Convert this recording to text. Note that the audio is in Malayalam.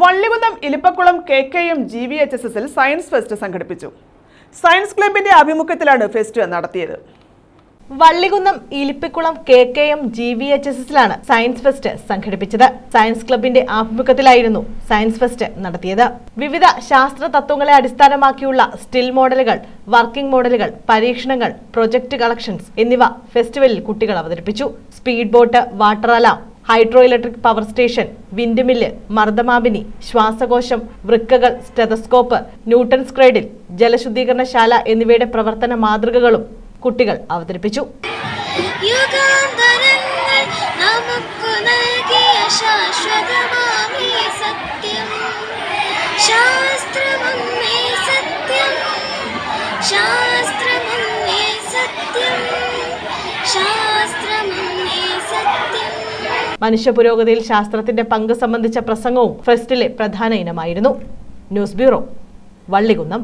Vallikunnam Ilippakkulam K K M G V H S എസിൽ സയൻസ് ഫെസ്റ്റ് സംഘടിപ്പിച്ചു. സയൻസ് ക്ലബിന്റെ ആഭിമുഖ്യത്തിലാണ് ഫെസ്റ്റ് നടത്തിയത്. Vallikunnam Ilippikkulam K K M G V H S എസിലാണ് science fest സംഘടിപ്പിച്ചത്. സയൻസ് ക്ലബിന്റെ ആഭിമുഖ്യത്തിലായിരുന്നു സയൻസ് ഫെസ്റ്റ് നടത്തിയത്. വിവിധ ശാസ്ത്ര തത്വങ്ങളെ അടിസ്ഥാനമാക്കിയുള്ള സ്റ്റിൽ മോഡലുകൾ വർക്കിംഗ് മോഡലുകൾ പരീക്ഷണങ്ങൾ പ്രൊജക്ട് കളക്ഷൻസ് എന്നിവ ഫെസ്റ്റിവലിൽ കുട്ടികൾ അവതരിപ്പിച്ചു. Speed boat water alarm hydro electric power station wind mill മർദ്ദമാപിനി ശ്വാസകോശം വൃക്കകൾ സ്റ്റെതസ്കോപ്പ് ന്യൂട്ടൺ സ്ക്രൈഡിൽ ജലശുദ്ധീകരണശാല എന്നിവയുടെ പ്രവർത്തന മാതൃകകളും കുട്ടികൾ അവതരിപ്പിച്ചു. ശാസ്ത്രമേ സത്യം. ശാസ്ത്രമേ സത്യം. മനുഷ്യ പുരോഗതിയിൽ ശാസ്ത്രത്തിന്റെ പങ്ക് സംബന്ധിച്ച പ്രസംഗവും ഫെസ്റ്റിലെ പ്രധാന ഇനമായിരുന്നു. News bureau Vallikunnam.